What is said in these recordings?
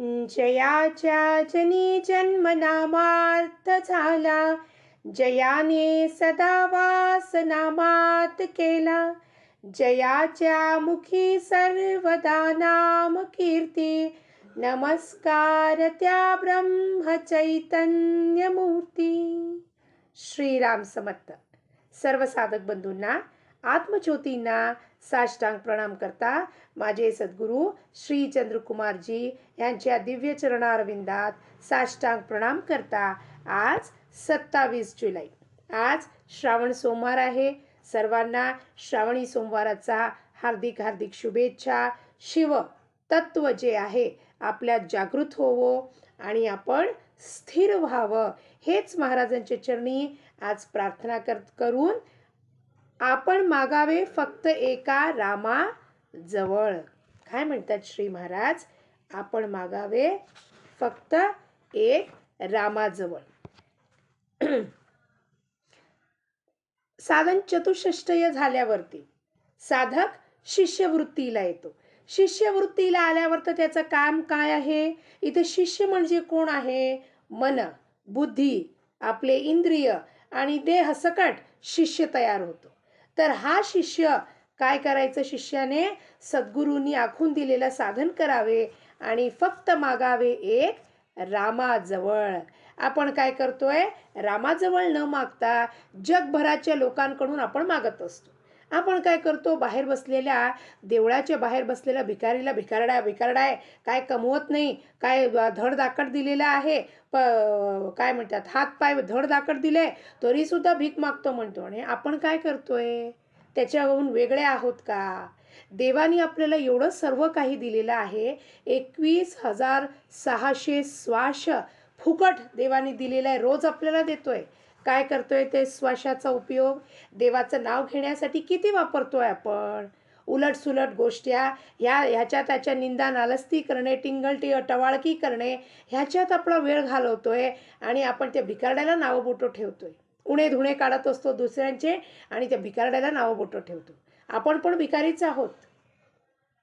जयाच्या जनी जन्मनामार्थ झाला जयाने सदा वास नामात केला जयाच्या मुखी सर्वदा नाम कीर्ती नमस्कार त्या ब्रह्म चैतन्य श्रीराम समर्थ. सर्व साधक बंधूंना आत्मज्योतींना साष्टांग प्रणाम करता माझे सद्गुरू श्री चंद्रकुमारजी यांच्या दिव्य चरणारविंदात साष्टांग प्रणाम करता. आज सत्तावीस जुलै. आज श्रावण सोमवार आहे. सर्वांना श्रावणी सोमवाराचा हार्दिक हार्दिक शुभेच्छा. शिव तत्व जे आहे आपल्यात जागृत होवो आणि आपण स्थिर व्हावं. हेच महाराजांच्या चरणी आज प्रार्थना कर करून आपण मागावे फक्त एका रामा जवळ काय म्हणतात श्री महाराज? आपण मागावे फक्त एक रामाजवळ. साधन चतुष्टय झाल्यावरती साधक शिष्यवृत्तीला येतो. शिष्यवृत्तीला आल्यावर तर त्याचं काम काय आहे? इथे शिष्य म्हणजे कोण आहे? मन बुद्धी आपले इंद्रिय आणि देह सकट शिष्य तयार होतो. तर हा शिष्य काय करायचं? शिष्याने सद्गुरूंनी आखून दिलेलं साधन करावे आणि फक्त मागावे एक रामाजवळ. आपण काय करतोय? रामाजवळ न मागता जगभराच्या लोकांकडून आपण मागत असतो. आपण काय करतो? बाहेर बसलेल्या देवळाच्या बाहेर बसलेल्या भिकारीला भिकारडा भिकारडाय काय कमवत नाही काय धडधाकट दिलेला आहे प काय म्हणतात हात पाय धडधाकट दिले तरीसुद्धा भीक मागतो म्हणतो. आणि आपण काय करतोय? त्याच्याहून वेगळे आहोत का? देवानी आपल्याला एवढं सर्व काही दिलेलं आहे. एकवीस हजार सहाशे स्वाश फुकट देवानी दिलेला आहे. रोज आपल्याला देतोय. काय करतोय ते श्वासाचा उपयोग? देवाचं नाव घेण्यासाठी किती वापरतोय आपण? उलट सुलट गोष्ट्या ह्या ह्याच्या त्याच्या निंदा नालस्ती करणे टिंगलटी टवाळकी करणे ह्याच्यात आपला वेळ घालवतोय आणि आपण त्या भिकारड्याला नावं बोटो ठेवतोय. उणे धुणे काढत असतो दुसऱ्यांचे आणि त्या भिकारड्याला नावं बोटो ठेवतो. आपण पण भिकारीच आहोत.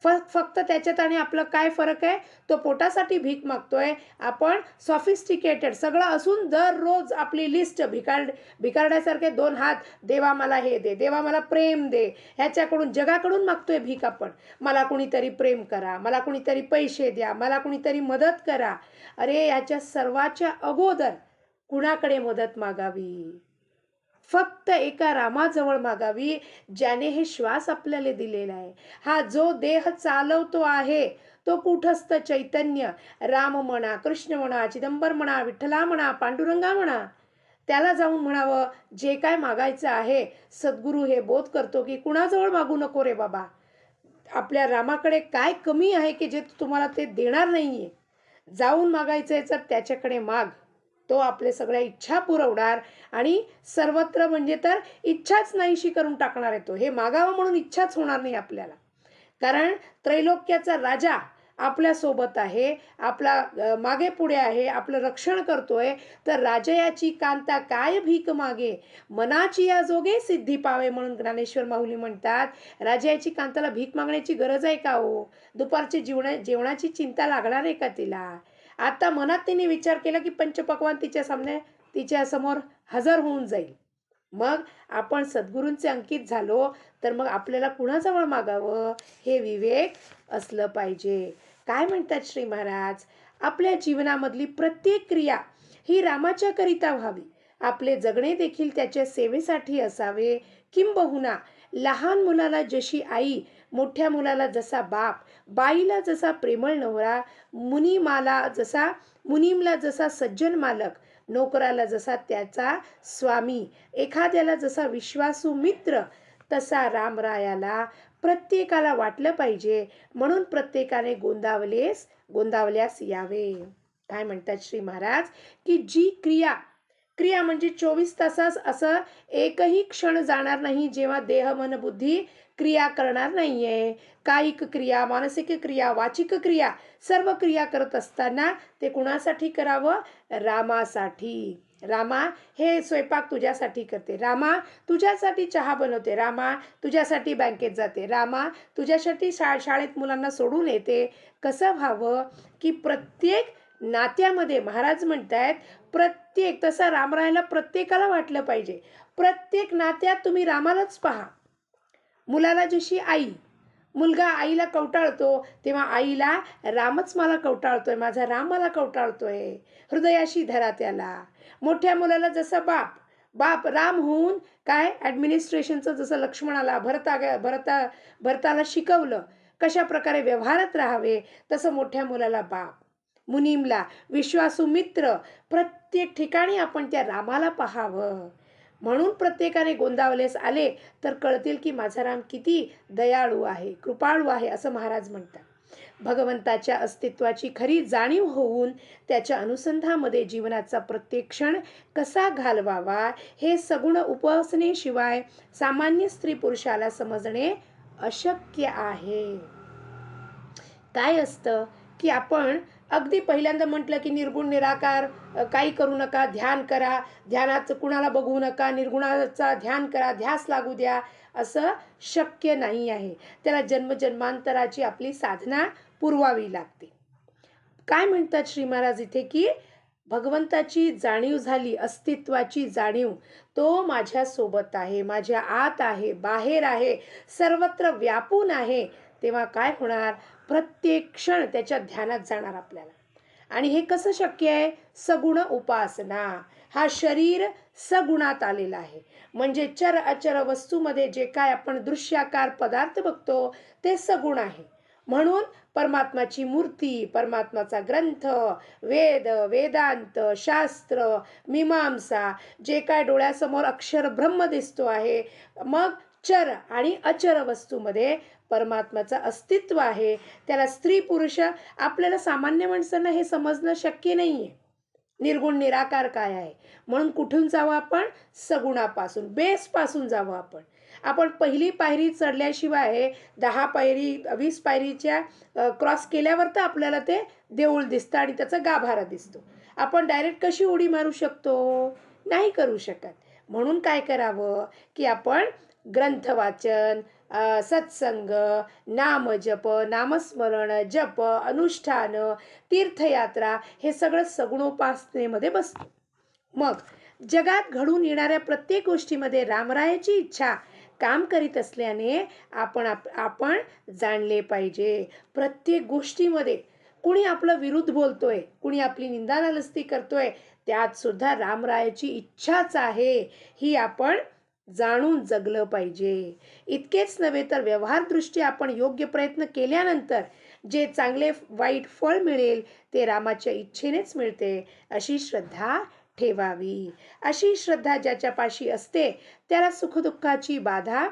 फ फक्त त्याच्यात आणि आपलं काय फरक आहे? तो पोटासाठी भीक मागतोय. आपण सॉफिस्टिकेटेड सगळं असून दररोज आपली लिस्ट भिकार भिकारड्यासारखे दोन हात देवा मला हे दे देवा मला प्रेम दे ह्याच्याकडून जगाकडून मागतोय भीक आपण. मला कुणीतरी प्रेम करा मला कुणीतरी पैसे द्या मला कुणीतरी मदत करा. अरे ह्याच्या सर्वाच्या अगोदर कुणाकडे मदत मागावी? फक्त एका रामाजवळ मागावी ज्याने हे श्वास आपल्याला दिलेला आहे. हा जो देह चालवतो आहे तो कुठस्थ चैतन्य राम म्हणा कृष्ण म्हणा चिदंबर म्हणा विठ्ठला म्हणा पांडुरंगा म्हणा त्याला जाऊन म्हणावं जे काय मागायचं आहे सद्गुरू हे बोध करतो की कुणाजवळ मागू नको रे बाबा? आपल्या रामाकडे काय कमी आहे की जे तुम्हाला ते देणार नाही आहे जाऊन मागायचं आहे तर त्याच्याकडे माग. तो आपले सगळ्या इच्छा पुरवणार आणि सर्वत्र म्हणजे तर इच्छाच नाहीशी करून टाकणार आहे तो. हे मागावं म्हणून इच्छाच होणार नाही आपल्याला. कारण त्रैलोक्याचा राजा आपल्यासोबत आहे आपला मागे पुढे आहे आपलं रक्षण करतोय तर राजयाची कांता काय भीक मागे? मनाची या जोगे सिद्धी पावे म्हणून ज्ञानेश्वर माऊली म्हणतात राजयाची कांताला भीक मागण्याची गरज आहे का हो? दुपारची जीवना जेवणाची चिंता लागणार आहे का तिला? आता मनात तिने विचार केला की पंचपक्वान तिच्या सामने तिच्या समोर हजर होऊन जाईल. मग आपण सद्गुरूंचे अंकित झालो तर मग आपल्याला कुणाजवळ मागावं? हे विवेक असलं पाहिजे. काय म्हणतात श्री महाराज? आपल्या जीवनामधली प्रत्येक क्रिया ही रामाच्या करिता व्हावी. आपले जगणे देखील त्याच्या सेवेसाठी असावे. किंबहुना लहान मुलाला जशी आई मोठ्या मुलाला जसा बाप बाईला जसा प्रेमळ नवरा मुनिमाला जसा मुनीमला जसा सज्जन मालक नोकराला जसा त्याचा स्वामी एखाद्याला जसा विश्वासू मित्र तसा रामरायाला प्रत्येकाला वाटलं पाहिजे. म्हणून प्रत्येकाने गोंदावलेस गोंदावल्यास यावे. काय म्हणतात श्री महाराज? की जी क्रिया क्रिया म्हणजे चोवीस तासास असं एकही क्षण जाणार नाही जेव्हा देह मन बुद्धी क्रिया करणार नाहीये. कायिक क्रिया मानसिक क्रिया वाचिक क्रिया सर्व क्रिया करत असताना ते कुणासाठी करावं? रामासाठी. रामा हे स्वयंपाक तुझ्यासाठी करते. रामा तुझ्यासाठी चहा बनवते. रामा तुझ्यासाठी बँकेत जाते. रामा तुझ्यासाठी शा शाळेत मुलांना सोडून येते. कसं व्हावं? की प्रत्येक नात्यामध्ये महाराज म्हणतायत प्रत्येक तसा रामरायाला प्रत्येकाला वाटलं पाहिजे. प्रत्येक नात्यात तुम्ही रामालाच पहा. मुलाला जशी आई मुलगा आईला कवटाळतो तेव्हा आईला रामच मला कवटाळतोय माझा राम मला कवटाळतोय. हृदयाशी धरा त्याला. मोठ्या मुलाला जसा बाप बाप राम होऊन काय ॲडमिनिस्ट्रेशनचं जसं लक्ष्मणाला भरता भरता भरताला शिकवलं कशा प्रकारे व्यवहारात राहावे तसं मोठ्या मुलाला बाप. मुनीमला. विश्वासुमित्र प्रत्येक ठिकाणी आपण त्या रामाला पाहावं. म्हणून प्रत्येकाने गोंदावलेस आले तर कळतील की माझा राम किती दयाळू आहे कृपाळू आहे असं महाराज म्हणतात. भगवंताच्या अस्तित्वाची खरी जाणीव होऊन त्याच्या अनुसंधामध्ये जीवनाचा प्रत्येक क्षण कसा घालवावा हे सगुण उपासनेशिवाय सामान्य स्त्री पुरुषाला समजणे अशक्य आहे. काय असतं की आपण अगदी पहिल्यांदा म्हटलं की निर्गुण निराकार काही करू नका ध्यान करा. ध्यानाचं कुणाला बघू नका निर्गुणाचा ध्यान करा ध्यास लागू द्या असं शक्य नाही आहे. त्याला जन्मजन्मांतराची आपली साधना पुरवावी लागते. काय म्हणतात श्री महाराज इथे की भगवंताची जाणीव झाली अस्तित्वाची जाणीव तो माझ्यासोबत आहे माझ्या आत आहे बाहेर आहे सर्वत्र व्यापून आहे. तेव्हा काय होणार? प्रत्येक क्षण त्याच्या ध्यानात जाणार आपल्याला. आणि हे कसं शक्य आहे? सगुण उपासना. हा शरीर सगुणात आलेला आहे. म्हणजे चर अचर वस्तूमध्ये जे काय आपण दृश्याकार पदार्थ बघतो ते सगुण आहे. म्हणून परमात्माची मूर्ती परमात्माचा ग्रंथ वेद वेदांत शास्त्र मीमांसा जे काय डोळ्यासमोर अक्षर ब्रह्म दिसतो आहे मग चर आणि अचर वस्तूमध्ये परमात्माचं अस्तित्व आहे. त्याला स्त्री पुरुष आपल्याला सामान्य माणसांना हे समजणं शक्य नाही आहे निर्गुण निराकार काय आहे? म्हणून कुठून जावं आपण? सगुणापासून बेसपासून जावं आपण. आपण पहिली पायरी चढल्याशिवाय दहा पायरी वीस पायरीच्या क्रॉस केल्यावर तर आपल्याला ते देऊळ दिसतं आणि त्याचा गाभारा दिसतो. आपण डायरेक्ट कशी उडी मारू शकतो? नाही करू शकत. म्हणून काय करावं? की आपण ग्रंथवाचन सत्संग सत्संग नामजप नामस्मरण जप अनुष्ठान तीर्थयात्रा हे सगळं सगुणोपासनेमध्ये बसतं. मग जगात घडून येणाऱ्या प्रत्येक गोष्टीमध्ये रामरायाची इच्छा काम करीत असल्याने आपण आप आपण जाणले पाहिजे. प्रत्येक गोष्टीमध्ये कुणी आपलं विरुद्ध बोलतोय कुणी आपली निंदा नालस्ती करतोय त्यात सुद्धा रामरायाची इच्छाच आहे. ही आपण जाणून जगलं पाहिजे. इतकेच नव्हे तर व्यवहारदृष्ट्या आपण योग्य प्रयत्न केल्यानंतर जे चांगले वाईट फळ मिळेल ते रामाच्या इच्छेनेच मिळते अशी श्रद्धा ठेवावी. अशी श्रद्धा ज्याच्यापाशी असते त्याला सुखदुःखाची बाधा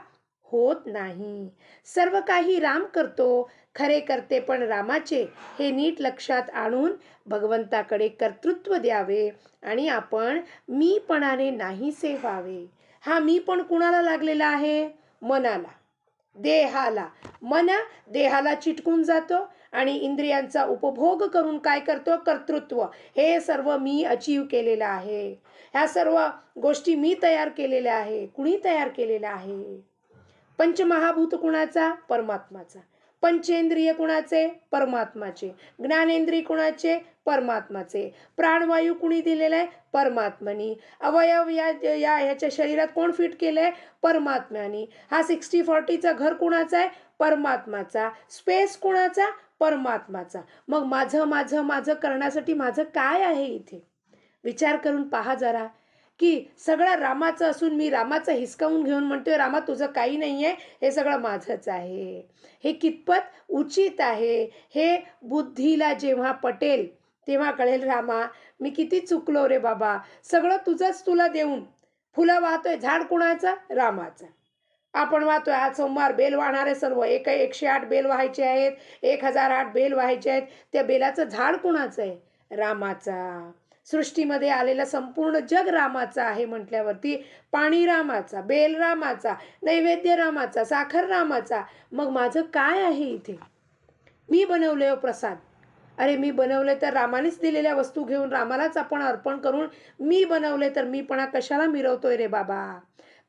होत नाही. सर्व काही राम करतो खरे करते पण रामाचे हे नीट लक्षात आणून भगवंताकडे कर्तृत्व द्यावे आणि आपण मीपणाने नाहीसे व्हावे हा मी पण कुणाला लागलेला आहे? मनाला. देहाला. मन देहाला चिटकून जातो आणि इंद्रियांचा उपभोग करून काय करतो? कर्तृत्व. हे सर्व मी अचीव केलेलं आहे. ह्या सर्व गोष्टी मी तयार केलेल्या आहे. कुणी तयार केलेल्या आहे? पंचमहाभूत कुणाचा? परमात्माचा. पंचेंद्रिय कुणाचे? परमात्माचे. ज्ञानेंद्रिय कुणाचे? परमात्माचे. प्राणवायू कुणी दिलेला आहे? परमात्मानी अवयव या या ह्याच्या शरीरात कोण फिट केलं आहे परमात्म्यानी. हा सिक्स्टी फॉर्टीचा घर कुणाचा आहे? परमात्माचा. स्पेस कुणाचा? परमात्माचा. मग माझं माझं माझं करण्यासाठी माझं काय आहे इथे? विचार करून पहा जरा. की सगळं रामाचं असून मी रामाचं हिसकावून घेऊन म्हणतोय रामा तुझं काही नाही आहे हे सगळं माझंच आहे. हे कितपत उचित आहे? हे बुद्धीला जेव्हा पटेल तेव्हा कळेल रामा मी किती चुकलो रे बाबा. सगळं तुझंच तुला देऊन. फुलं वाहतोय झाड कुणाचं? रामाचं. आपण वाहतोय. आज सोमवार बेल वाहणारे सर्व. एक एकशे आठ बेल व्हायचे आहेत. एक हजार आठ बेल व्हायचे आहेत. त्या बेलाचं झाड कुणाचं आहे? रामाचा. सृष्टीमध्ये आलेलं संपूर्ण जग रामाचं आहे म्हटल्यावरती पाणी रामाचा बेल रामाचा नैवेद्य रामाचा साखर रामाचा मग माझं काय आहे इथे? मी बनवले हो प्रसाद. अरे मी बनवले तर रामानेच दिलेल्या वस्तू घेऊन रामालाच आपण अर्पण करून मी बनवले तर मीपणा कशाला मिरवतोय रे बाबा?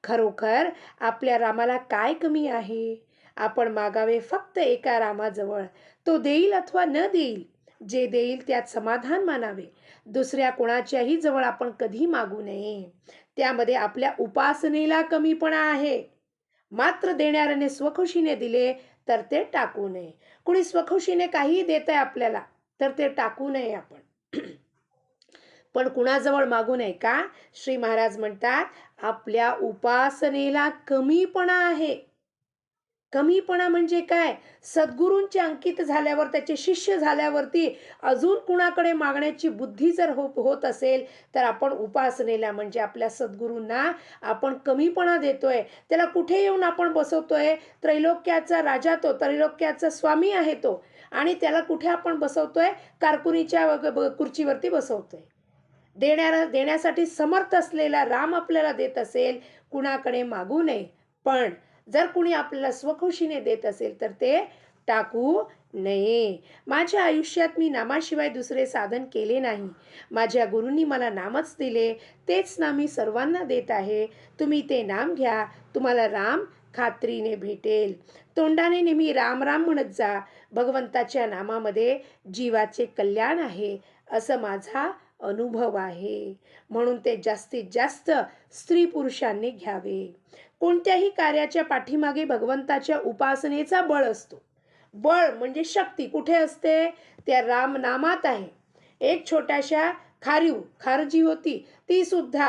खरोखर आपल्या रामाला काय कमी आहे? आपण मागावे फक्त एका रामाजवळ. तो देईल अथवा न देईल जे देईल त्यात समाधान मानावे. दुसऱ्या कोणाच्याही जवळ आपण कधी मागू नये. त्यामध्ये आपल्या उपासनेला कमीपणा आहे. मात्र देणाऱ्याने स्वखुशीने दिले तर ते टाकू नये. कुणी स्वखुशीने काहीही देत आहे आपल्याला तर ते टाकू नये आपण. पण कुणाजवळ मागू नये का? श्री महाराज म्हणतात आपल्या उपासनेला कमीपणा आहे. कमीपणा म्हणजे काय? सद्गुरूंचे अंकित झाल्यावर त्याचे शिष्य झाल्यावरती अजून कुणाकडे मागण्याची बुद्धी जर हो होत असेल तर आपण उपासनेला म्हणजे आपल्या सद्गुरूंना आपण कमीपणा देतोय. त्याला कुठे येऊन आपण बसवतोय? त्रैलोक्याचा राजा तो त्रैलोक्याचा स्वामी आहे तो. आणि त्याला कुठे आपण बसवतोय? कारकुनीच्या खुर्चीवरती बसवतोय. देण्याला देण्यासाठी समर्थ असलेला राम आपल्याला देत असेल कुणाकडे मागू नये. पण जर कुणी आपल्याला स्वखुशीने देत असेल तर ते टाकू नये. माझ्या आयुष्यात मी नामाशिवाय दुसरे साधन केले नाही. माझ्या गुरूंनी मला नामच दिले तेच नाम मी सर्वांना देत आहे. तुम्ही ते नाम घ्या तुम्हाला राम खात्रीने भेटेल. तोंडाने नेहमी राम राम म्हणत जा. भगवंताच्या नामामध्ये जीवाचे कल्याण आहे असं माझा अनुभव आहे. म्हणून ते जास्तीत जास्त स्त्री पुरुषांनी घ्यावे. कोणत्याही कार्याच्या पाठीमागे भगवंताच्या उपासनेचा बळ असतो. बळ म्हणजे शक्ती कुठे असते? त्या रामनामात आहे. एक छोट्याशा खारीव खार जी होती. ती सुद्धा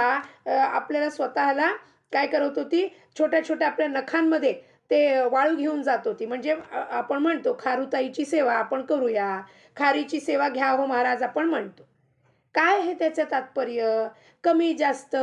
आपल्याला स्वतःला काय करत होती? छोट्या छोट्या आपल्या नखांमध्ये ते वाळू घेऊन जात होती. म्हणजे आपण म्हणतो खारुताईची सेवा आपण करूया. खारीची सेवा घ्या हो महाराज आपण म्हणतो. काय आहे त्याचं तात्पर्य? कमी जास्त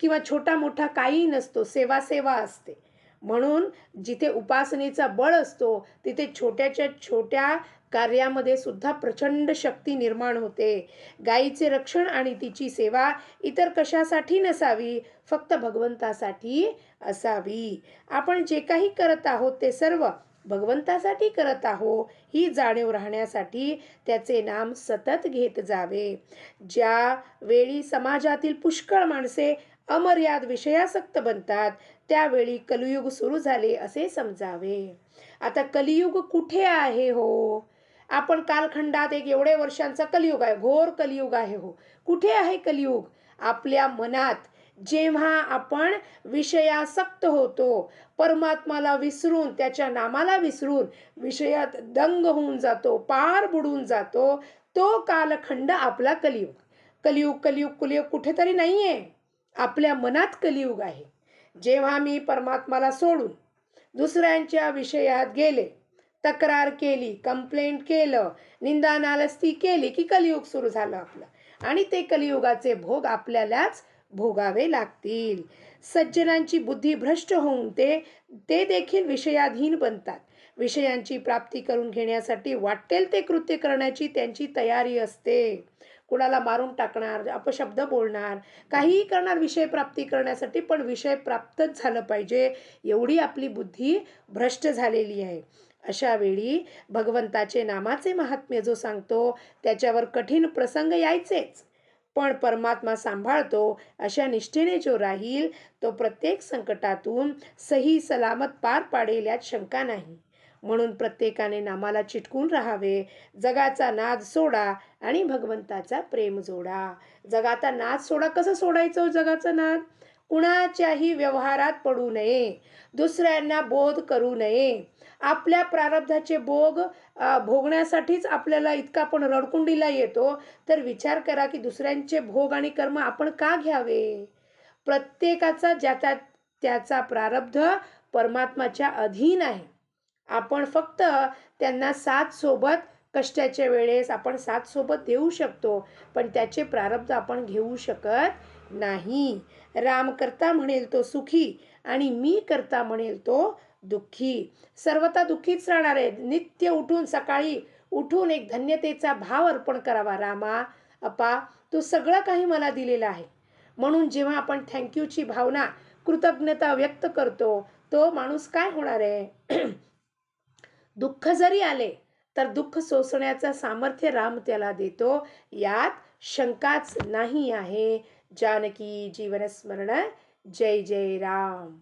किंवा छोटा मोठा काही नसतो सेवा सेवा असते. म्हणून जिथे उपासनेचा बळ असतो तिथे छोट्याच्या छोट्या कार्यामध्ये सुद्धा प्रचंड शक्ती निर्माण होते. गायीचे रक्षण आणि तिची सेवा इतर कशासाठी नसावी? फक्त भगवंतासाठी असावी. आपण जे काही करत आहोत ते सर्व भगवंतासाठी करत आहो ही जाणीव राहण्यासाठी त्याचे नाम सतत घेत जावे. ज्या वेळी समाजातील पुष्कळ माणसे अमर्याद विषयासक्त बनतात त्यावेळी कलियुग सुरू झाले असे समजावे. आता कलियुग कुठे आहे हो? आपण कालखंडात एक एवढे वर्षांचा कलियुग आहे घोर कलियुग आहे हो. कुठे आहे कलियुग? आपल्या मनात जेव्हा आपण विषयासक्त होतो परमात्माला विसरून त्याच्या नामाला विसरून विषयात दंग होऊन जातो पार बुडून जातो तो कालखंड आपला कलियुग. कलियुग कलियुग कलियुग कुठेतरी नाही आहे आपल्या मनात कलियुग आहे. जेव्हा मी परमात्माला सोडून दुसऱ्यांच्या विषयात गेले तक्रार केली कंप्लेंट केलं निंदा नालस्ती केली की कलियुग सुरू झालं आपलं. आणि ते कलियुगाचे भोग आपल्यालाच भोगावे लागतील. सज्जनांची बुद्धी भ्रष्ट होऊन ते ते देखील विषयाधीन बनतात. विषयांची प्राप्ती करून घेण्यासाठी वाटेल ते कृत्य करण्याची त्यांची तयारी असते. कुणाला मारून टाकणार अपशब्द बोलणार काहीही करणार विषय प्राप्ती करण्यासाठी पण विषय प्राप्तच झालं पाहिजे. एवढी आपली बुद्धी भ्रष्ट झालेली आहे. अशा वेळी भगवंताचे नामाचे महात्म्य जो सांगतो त्याच्यावर कठीण प्रसंग यायचेच. पण परमात्मा सांभाळतो अशा निष्ठेने जो राहील तो प्रत्येक संकटातून सही सलामत पार पाडेल यात शंका नाही. म्हणून प्रत्येकाने नामाला चिटकून राहावे जगाचा नाद सोडा आणि भगवंताचा प्रेम जोडा. जगाचा नाद सोडा कसं सोडायचं हो जगाचा नाद? कुणाच्याही व्यवहारात पडू नये दुसऱ्यांना बोध करू नये. आपल्या प्रारब्धाचे भोग भोगण्यासाठीच आपल्याला इतका आपण रडकुंडीला येतो. तर विचार करा की दुसऱ्यांचे भोग आणि कर्म आपण का घ्यावे? प्रत्येकाचा ज्याचा त्याचा प्रारब्ध परमात्माच्या अधीन आहे. आपण फक्त त्यांना साथ सोबत कष्टाच्या वेळेस आपण साथ सोबत देऊ शकतो. पण त्याचे प्रारब्ध आपण घेऊ शकत नाही. राम करता म्हणेल तो सुखी आणि मी करता म्हणेल तो दुःखी. सर्वता दुःखीच राहणार आहे नित्य उठून सकाळी उठून एक धन्यतेचा भाव अर्पण करावा. रामा अप्पा तू सगळं काही मला दिलेलं आहे. म्हणून जेव्हा आपण थँक्यूची भावना कृतज्ञता व्यक्त करतो तो माणूस काय होणार आहे? दुःख जरी आले तर दुःख सोसण्याचं सामर्थ्य राम त्याला देतो. यात शंकाच नाही आहे. जानकी जीवनस्मरण. जय जय राम.